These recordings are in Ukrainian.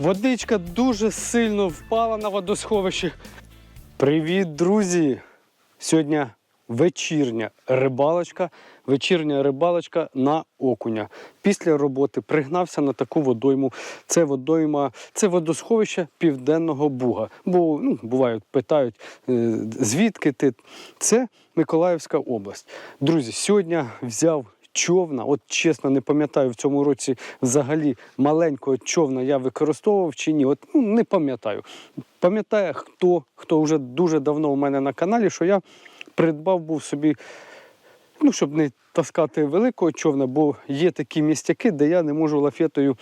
Водичка дуже сильно впала на водосховище. Привіт, друзі! Сьогодні вечірня рибалочка. Вечірня рибалочка на окуня. Після роботи пригнався на таку водойму. Це водойма, це водосховище Південного Буга. Бо ну, бувають, питають, е, звідки ти? Це Миколаївська область. Друзі, сьогодні взяв човна. От чесно, не пам'ятаю в цьому році взагалі маленького човна я використовував чи ні. От ну, не пам'ятаю. Пам'ятає хто, хто вже дуже давно у мене на каналі, що я придбав був собі, ну, щоб не таскати великого човна, бо є такі містяки, де я не можу лафетою.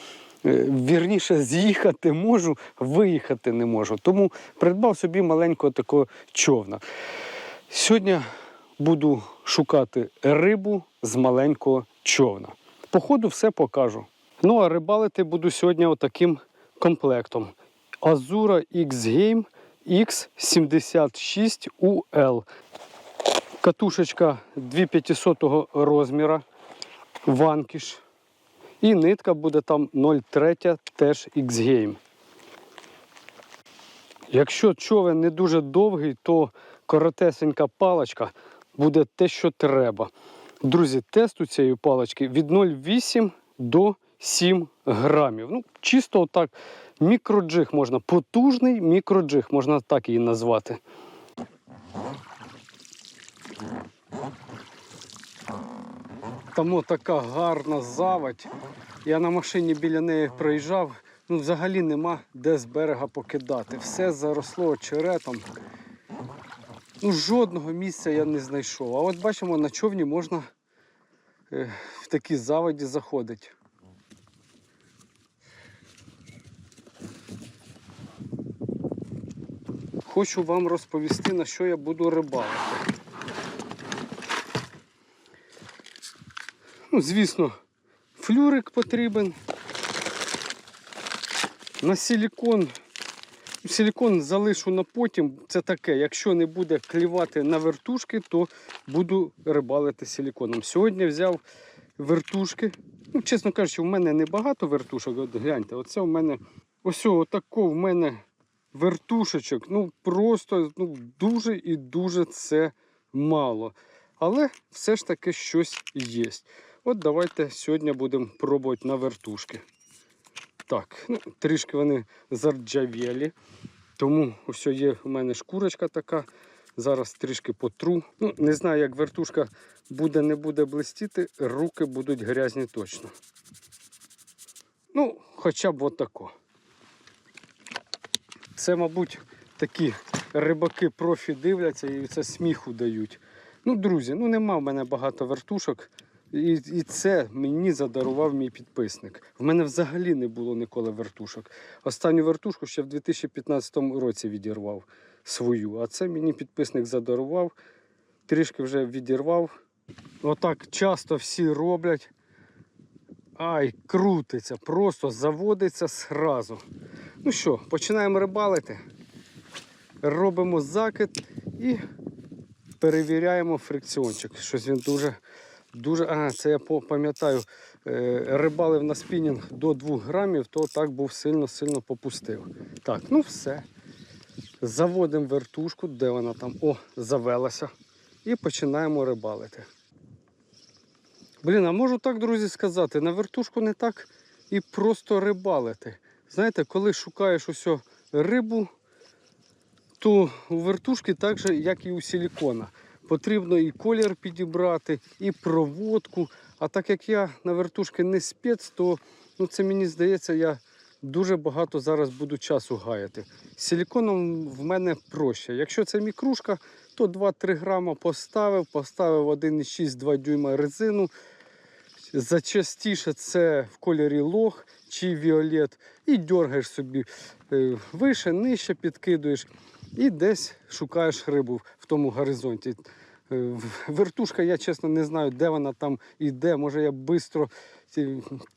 е, Вірніше з'їхати можу, виїхати не можу. Тому придбав собі маленького такого човна. Сьогодні буду шукати рибу з маленького човна. По ходу все покажу. Ну а рибалити буду сьогодні отаким комплектом. Azura X Game X76UL. Катушечка 2500 розміра, ванкіш. І нитка буде там 0,3 теж X-Game. Якщо човен не дуже довгий, то коротесенька паличка буде те, що треба. Друзі, тест у цієї палички від 0,8 до 7 грамів. Ну, чисто отак мікроджиг можна, потужний мікроджиг, можна так її назвати. Там така гарна заводь. Я на машині біля неї проїжджав. Ну, взагалі нема де з берега покидати. Все заросло очеретом. Ну, жодного місця я не знайшов. А от бачимо, на човні можна е, в такі заводі заходити. Хочу вам розповісти, на що я буду рибалити. Ну, звісно, флюрик потрібен. На силікон. Силікон залишу на потім. Це таке. Якщо не буде клівати на вертушки, то буду рибалити силіконом. Сьогодні взяв вертушки. Ну, чесно кажучи, в мене небагато вертушок. От гляньте, оце в мене ось отако в мене вертушечок. Ну просто ну, дуже і дуже це мало. Але все ж таки щось є. От давайте сьогодні будемо пробувати на вертушки. Так, ну, трішки вони зарджавілі. Тому ось є у мене шкурочка така. Зараз трішки потру. Ну, не знаю, як вертушка буде, не буде блистіти, руки будуть грязні точно. Ну, хоча б отако. Це, мабуть, такі рибаки профі дивляться і це сміху дають. Ну, друзі, ну нема в мене багато вертушок. І, і це мені задарував мій підписник. В мене взагалі не було ніколи вертушок. Останню вертушку ще в 2015 році відірвав свою. А це мені підписник задарував, трішки вже відірвав. Отак часто всі роблять. Ай, крутиться, просто заводиться сразу. Ну що, починаємо рибалити. Робимо закид і перевіряємо фрикціончик. Щось він дуже, дуже. А, це я пам'ятаю. е, Рибалив на спінінг до 2 грамів, то так був сильно-сильно попустив. Так, ну все. Заводимо вертушку, де вона там? О, завелася. І починаємо рибалити. Блін, а можу так, друзі, сказати, на вертушку не так і просто рибалити. Знаєте, коли шукаєш усю рибу, то у вертушки так же, як і у силікона. Потрібно і колір підібрати, і проводку. А так як я на вертушки не спец, то ну, це мені здається, я дуже багато зараз буду часу гаяти. З силіконом в мене проще. Якщо це мікрушка, то 2-3 грама поставив, поставив 1,6-2 дюйма резину. Зачастіше це в кольорі лох чи віолет. І дергаєш собі е, вище, нижче підкидуєш і десь шукаєш рибу в тому горизонті. Е, Вертушка, я чесно не знаю, де вона там іде. Може я швидко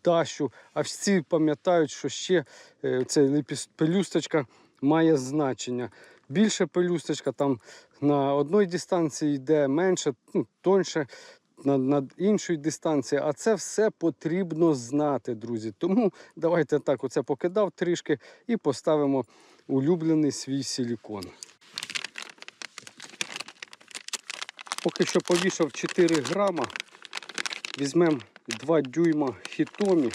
тащу, а всі пам'ятають, що ще е, ця пелюсточка має значення. Більше пелюсточка там на одній дистанції йде, менше, ну, тоньше. над, над іншою дистанцією. А це все потрібно знати, друзі. Тому давайте так, оце покидав трішки і поставимо улюблений свій силікон. Поки що повішав 4 грама. Візьмемо 2 дюйма хітомі.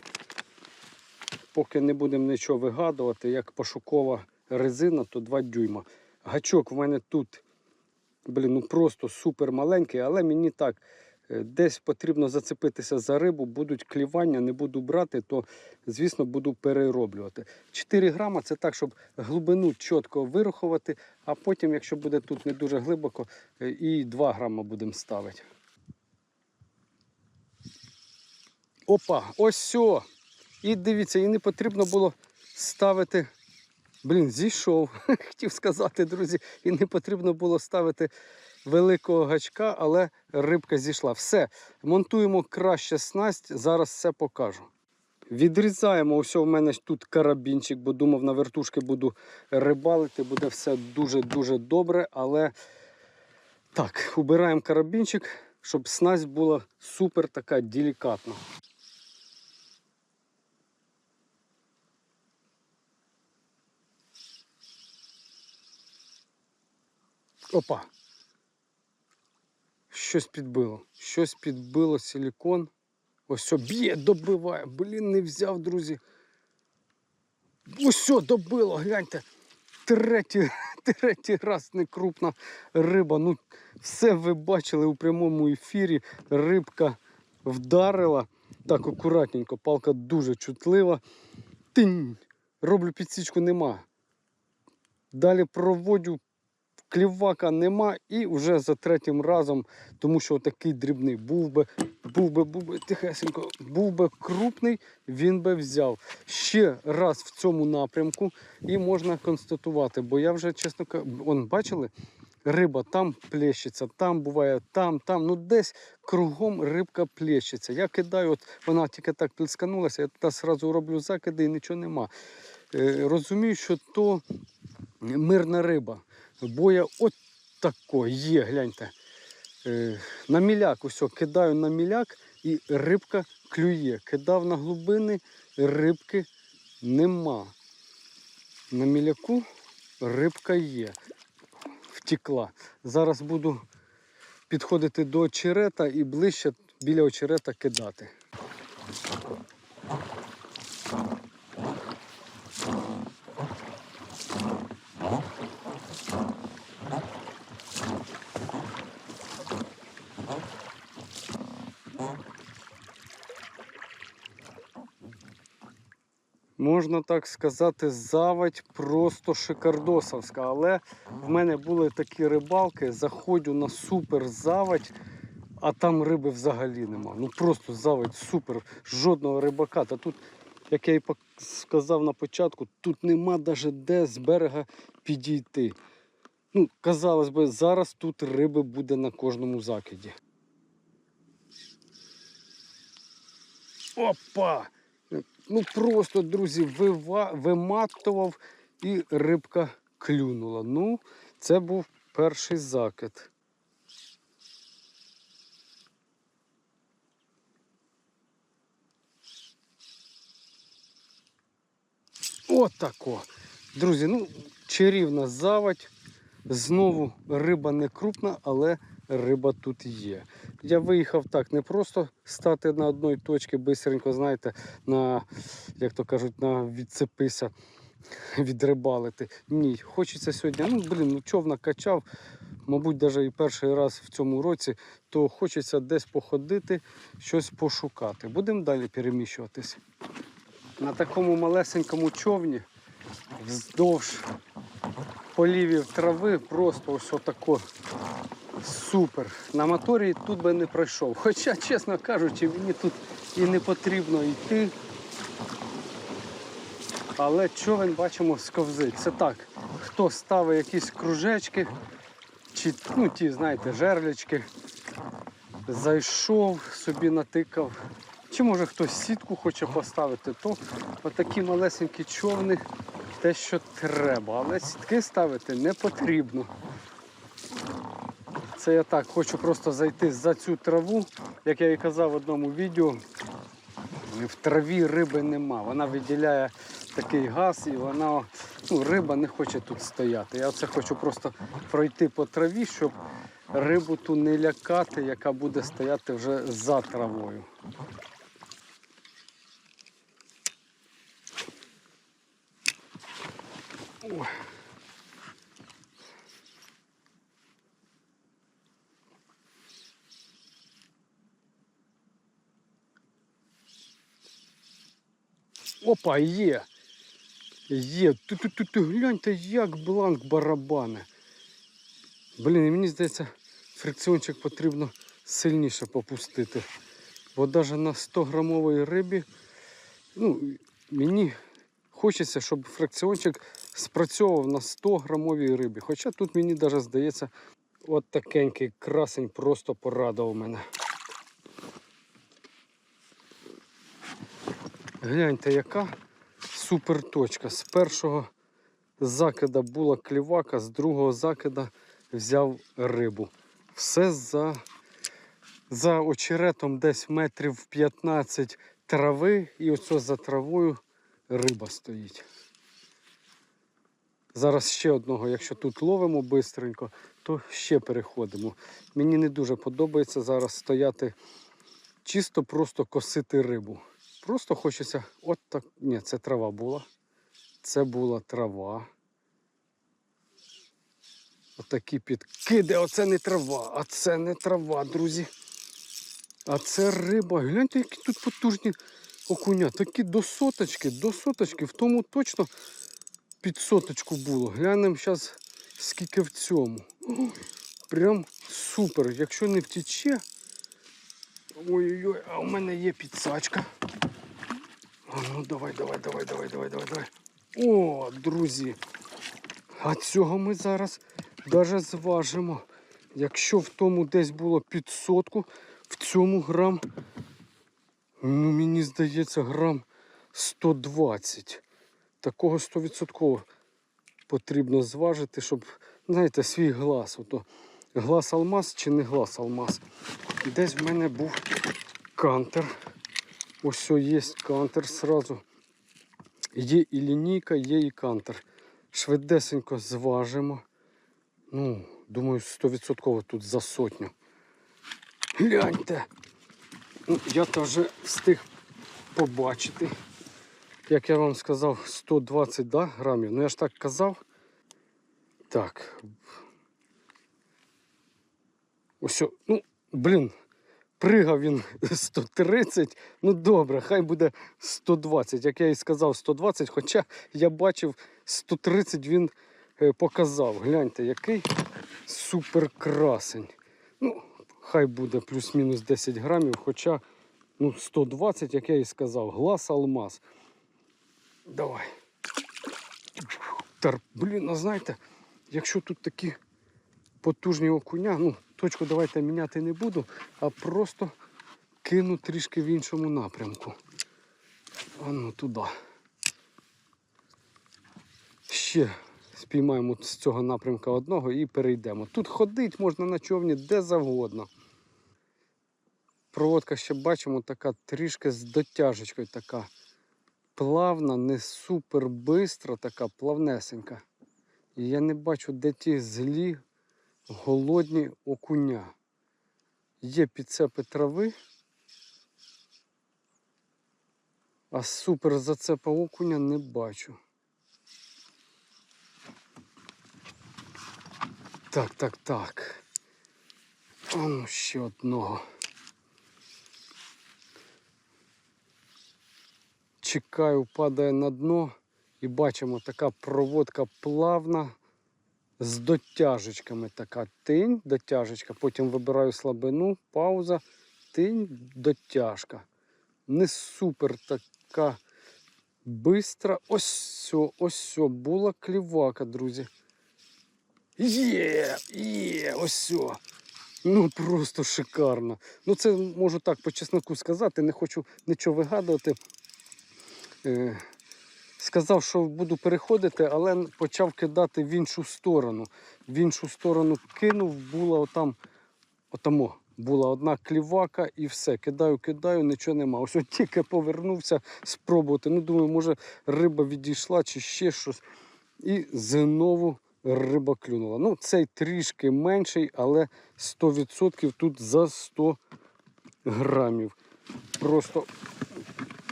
Поки не будемо нічого вигадувати, як пошукова резина, то 2 дюйма. Гачок в мене тут, блін, ну просто супер маленький, але мені так. Е, Десь потрібно зацепитися за рибу, будуть клівання, не буду брати, то, звісно, буду перероблювати. 4 грама це так, щоб глибину чітко вирахувати, а потім, якщо буде тут не дуже глибоко, е, і 2 грама будемо ставити. Опа, ось все. І дивіться, і не потрібно було ставити. Блін, зійшов, хотів сказати, друзі, і не потрібно було ставити великого гачка, але рибка зійшла. Все, монтуємо краще снасть, зараз все покажу. Відрізаємо, ось у мене тут карабінчик, бо думав, на вертушки буду рибалити, буде все дуже-дуже добре. Але так, убираємо карабінчик, щоб снасть була супер така делікатна. Опа. Щось підбило. Щось підбило силікон. Ось б'є, добиває. Блін, не взяв, друзі. Ось добило, гляньте. Третій, третій раз не крупна риба. Ну, все ви бачили у прямому ефірі. Рибка вдарила. Так, акуратненько, палка дуже чутлива. Тинь. Роблю підсічку нема. Далі проводжу клівака нема, і вже за третім разом, тому що такий дрібний був би, був би, був би тихесенько, був би крупний, він би взяв ще раз в цьому напрямку, і можна констатувати. Бо я вже чесно кажу, бачили, риба там плещеться, там буває, там, там. Ну десь кругом рибка плещеться. Я кидаю, от вона тільки так плесканулася, я туди одразу роблю закиди і нічого нема. Е, розумію, що то мирна риба. Боя от тако є, гляньте. Е, на міляк усе, кидаю на міляк і рибка клює. Кидав на глибини, рибки нема. На міляку рибка є. Втекла. Зараз буду підходити до очерета і ближче біля очерета кидати. Можна так сказати, заводь просто шикардосовська. Але в мене були такі рибалки, заходжу на супер заводь, а там риби взагалі нема. Ну просто заводь супер, жодного рибака. Та тут, як я і сказав на початку, тут нема навіть де з берега підійти. Ну, казалось би, зараз тут риби буде на кожному закиді. Опа! Ну просто, друзі, вива... виматував і рибка клюнула. Ну, це був перший закид. Отако. Друзі, ну, чарівна заводь. Знову риба не крупна, але риба тут є. Я виїхав так, не просто стати на одній точці, бистренько, знаєте, на, як то кажуть, на відцепися, відрибалити. Ні, хочеться сьогодні, ну блін, ну човна качав, мабуть, навіть і перший раз в цьому році, то хочеться десь походити, щось пошукати. Будемо далі переміщуватись. На такому малесенькому човні вздовж полівів трави просто ось отако супер. На моторі тут би не пройшов. Хоча, чесно кажучи, мені тут і не потрібно йти. Але човен бачимо сковзить. Це так, хто ставить якісь кружечки, чи ну, ті, знаєте, жерлячки, зайшов, собі натикав. Чи може хтось сітку хоче поставити, то отакі малесенькі човни те, що треба. Але сітки ставити не потрібно. Це я так хочу просто зайти за цю траву, як я і казав в одному відео. В траві риби нема. Вона виділяє такий газ і вона, ну, риба не хоче тут стояти. Я це хочу просто пройти по траві, щоб рибу ту не лякати, яка буде стояти вже за травою. Ой. Опа, є. Є. Ту-ту-ту-ту, гляньте, як бланк барабани. Блін, мені здається, фрикціончик потрібно сильніше попустити. Бо навіть на 100 грамовій рибі, ну, мені хочеться, щоб фрикціончик спрацьовував на 100 грамовій рибі. Хоча тут мені навіть здається, от такенький красень просто порадував мене. Гляньте, яка супер точка. З першого закида була клівака, з другого закида взяв рибу. Все за, за очеретом десь метрів 15 трави, і оце за травою риба стоїть. Зараз ще одного, якщо тут ловимо бистренько, то ще переходимо. Мені не дуже подобається зараз стояти чисто просто косити рибу. Просто хочеться. От так. Ні, це трава була. Це була трава. Отакі підкиди. Оце не трава, а це не трава, друзі. А це риба. Гляньте, які тут потужні окуня. Такі до соточки, до соточки. В тому точно під соточку було. Глянемо зараз, скільки в цьому. Прям супер. Якщо не втіче. Ой-ой-ой, а у мене є підсачка. А ну давай, давай, давай, давай, давай, давай, давай. О, друзі. А цього ми зараз даже зважимо. Якщо в тому десь було під сотку, в цьому грам, ну мені здається, грам 120. Такого 100% потрібно зважити, щоб, знаєте, свій глаз. Ото глаз алмаз чи не глаз алмаз. Десь в мене був кантер. Ось є кантер сразу. Є і лінійка, є і кантер. Швидесенько зважимо. Ну, думаю, 100% тут за сотню. Гляньте. Ну, я то вже встиг побачити. Як я вам сказав, 120 да, грамів. Ну я ж так казав. Так. Ось, ну, блін, пригав він 130. Ну добре, хай буде 120. Як я і сказав, 120, хоча я бачив 130 він е, показав. Гляньте, який супер красень. Ну, хай буде плюс-мінус 10 грамів, хоча ну, 120, як я і сказав, глаз алмаз. Давай. Блін, а знаєте, якщо тут такі потужні окуня, ну, точку давайте міняти не буду, а просто кину трішки в іншому напрямку. А ну туди. Ще спіймаємо з цього напрямка одного і перейдемо. Тут ходить можна на човні де завгодно. Проводка ще бачимо така трішки з дотяжечкою така плавна, не супер бистра, така плавнесенька. І я не бачу, де ті злі голодні окуня. Є підцепи трави, а супер зацепа окуня не бачу. Так, так, так. А ну ще одного. Чекаю, падає на дно і бачимо така проводка плавна з дотяжечками. Така тинь, дотяжечка. Потім вибираю слабину, пауза, тинь, дотяжка. Не супер така бистра. Ось сьо, ось сьо, була клівака, друзі. Є, є, ось сьо. Ну просто шикарно. Ну це можу так по чесноку сказати, не хочу нічого вигадувати. Сказав, що буду переходити, але почав кидати в іншу сторону. В іншу сторону кинув, була отам Отамо була одна клівака і все. Кидаю, кидаю, нічого нема. Ось от тільки повернувся спробувати. Ну, думаю, може риба відійшла чи ще щось. І знову риба клюнула. Ну, цей трішки менший, але 100% тут за 100 грамів. Просто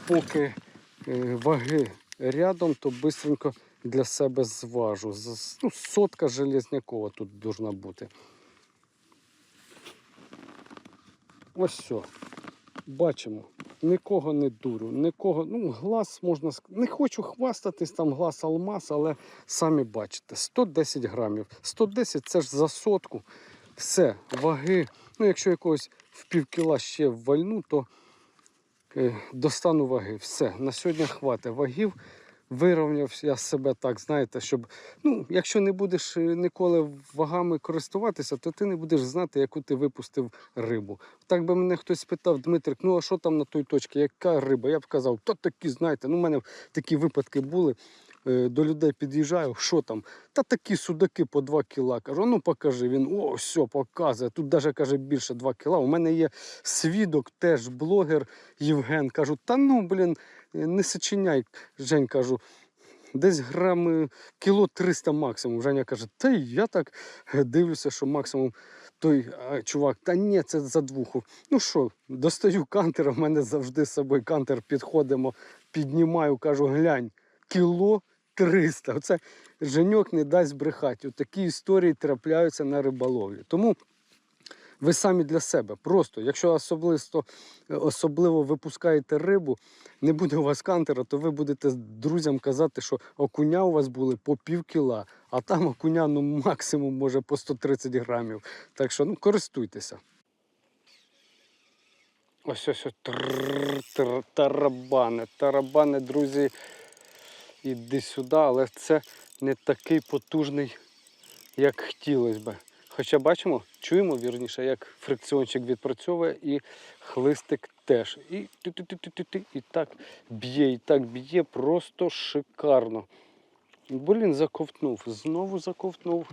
поки е, ваги рядом, то швидко для себе зважу. Ну, сотка железнякова тут должна бути. Ось все. Бачимо. Нікого не дурю, нікого. Ну, глаз можна Не хочу хвастатись, там глаз алмаз, але самі бачите, 110 грамів. 110 це ж за сотку. Все, ваги. Ну, якщо якогось в пів кіла ще ввальну, то е, достану ваги. Все, на сьогодні хватить вагів. Вирівняв я себе так, знаєте, щоб ну, якщо не будеш е, ніколи вагами користуватися, то ти не будеш знати, яку ти випустив рибу. Так би мене хтось спитав, Дмитрик, ну а що там на той точці, яка риба? Я б казав, то такі, знаєте, ну, у мене такі випадки були. Е, До людей під'їжджаю, що там? Та такі судаки по 2 кіла. Кажу, ну покажи. Він о, все, показує. Тут навіть каже більше 2 кіла. У мене є свідок, теж блогер Євген. Кажу, та ну, блін, не сочиняй. Жень кажу, десь грам е, кіло 300 максимум. Женя каже, та я так е, дивлюся, що максимум той чувак, та ні, це за двуху. Ну що, достаю кантера, в мене завжди з собою кантер підходимо, піднімаю, кажу, глянь, кіло 300. Оце Женьок не дасть брехати. Такі історії трапляються на риболовлі. Тому ви самі для себе. Просто, якщо особисто, особливо випускаєте рибу, не буде у вас кантера, то ви будете друзям казати, що окуня у вас були по пів кіла, а там окуня ну, максимум може по 130 грамів. Так що ну, користуйтеся. Ось ось ось тарабани. Тарабани, друзі, іди сюди, але це не такий потужний, як хотілося би. Хоча бачимо, чуємо вірніше, як фрикціончик відпрацьовує і хлистик теж. І, і так б'є, і так б'є, просто шикарно. Блін, заковтнув. Знову заковтнув.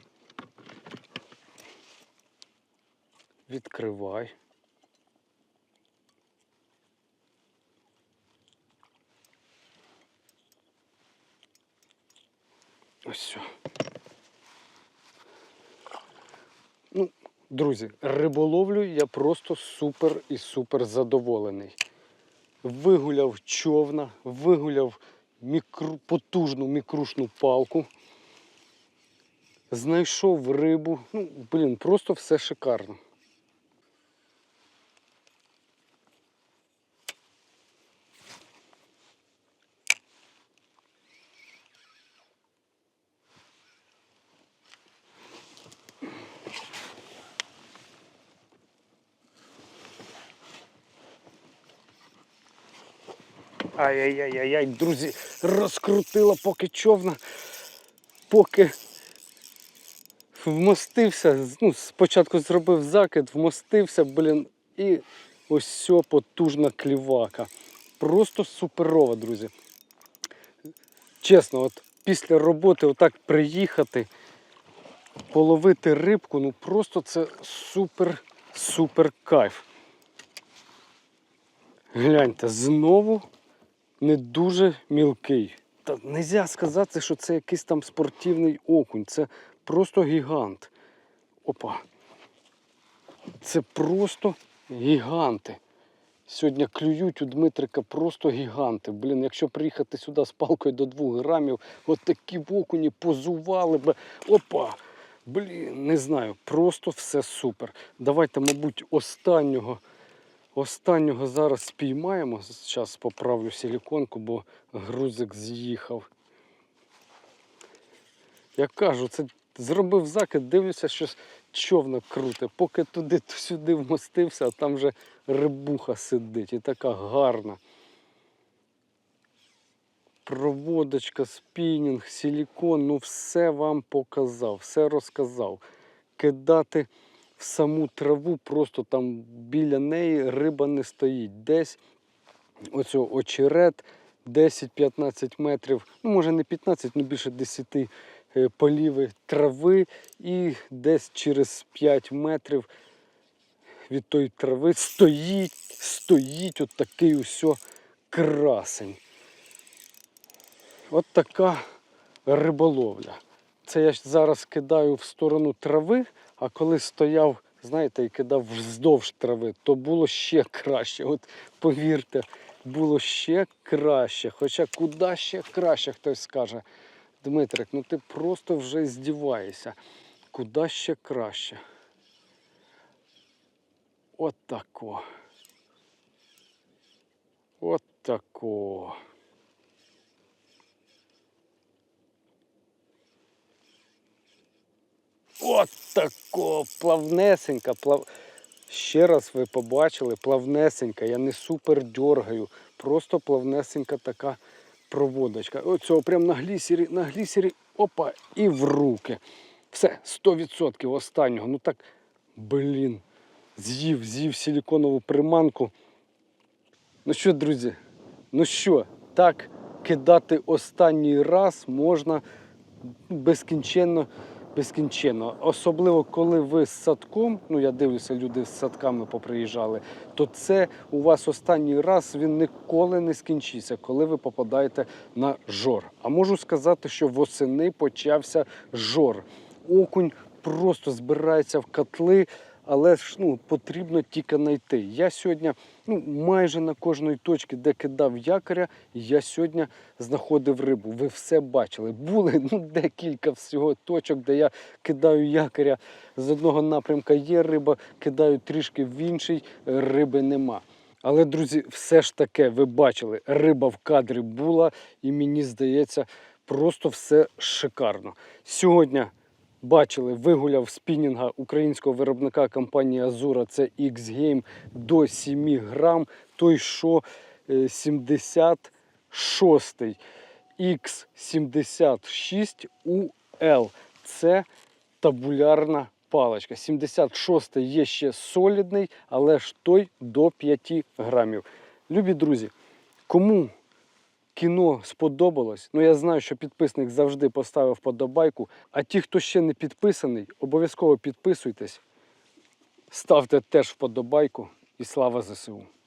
Відкривай. Ось все. Ну, друзі, риболовлю я просто супер і супер задоволений. Вигуляв човна, вигуляв мікру, потужну мікрушну палку. Знайшов рибу. Ну, блін, просто все шикарно. Ай-яй-яй-яй, друзі, розкрутила поки човна, поки вмостився. Ну, спочатку зробив закид, вмостився, блін, і ось сьо потужна клівака. Просто суперова, друзі. Чесно, от після роботи отак приїхати, половити рибку, ну просто це супер-супер кайф. Гляньте, знову не дуже мілкий. Та не можна сказати, що це якийсь там спортивний окунь. Це просто гігант. Опа. Це просто гіганти. Сьогодні клюють у Дмитрика просто гіганти. Блін, якщо приїхати сюди з палкою до 2 грамів, от такі окуні позували би. Опа! Блін, не знаю, просто все супер. Давайте, мабуть, останнього. Останнього зараз спіймаємо. Зараз поправлю силіконку, бо грузик з'їхав. Я кажу, це зробив закид, дивлюся, що човна круте. Поки туди то сюди вмостився, а там вже рибуха сидить і така гарна. Проводочка, спінінг, силікон, ну все вам показав, все розказав. Кидати в саму траву, просто там біля неї риба не стоїть. Десь оцього очерет 10-15 метрів, ну може не 15, ну більше 10 е, поліви трави і десь через 5 метрів від тої трави стоїть, стоїть от такий усьо красень. От така риболовля. Це я зараз кидаю в сторону трави, а коли стояв, знаєте, і кидав вздовж трави, то було ще краще. От повірте, було ще краще. Хоча куди ще краще, хтось скаже. Дмитрик, ну ти просто вже здіваєшся. Куди ще краще? От тако. От тако. От тако, плавнесенька, плав... Ще раз ви побачили, плавнесенька, я не супер дергаю, просто плавнесенька така проводочка. Оцього прям на глісері, на глісері, опа, і в руки. Все, 100% останнього. Ну так, блін, з'їв, з'їв силіконову приманку. Ну що, друзі, ну що, так кидати останній раз можна безкінченно, безкінченно. Особливо, коли ви з садком, ну я дивлюся, люди з садками поприїжджали, то це у вас останній раз він ніколи не скінчиться, коли ви попадаєте на жор. А можу сказати, що восени почався жор. Окунь просто збирається в котли. Але ж ну, потрібно тільки знайти. Я сьогодні ну, майже на кожній точці, де кидав якоря, я сьогодні знаходив рибу. Ви все бачили. Були ну, декілька всього точок, де я кидаю якоря. З одного напрямка є риба, кидаю трішки в інший, риби нема. Але, друзі, все ж таки, ви бачили, риба в кадрі була, і мені здається, просто все шикарно. Сьогодні бачили, вигуляв спінінга українського виробника компанії Азура, це X-Game до 7 грам. Той, що е, 76 X76 UL. Це табулярна паличка. 76 є ще солідний, але ж той до 5 грамів. Любі друзі, кому кіно сподобалось, ну я знаю, що підписник завжди поставив подобайку. А ті, хто ще не підписаний, обов'язково підписуйтесь, ставте теж вподобайку і слава ЗСУ.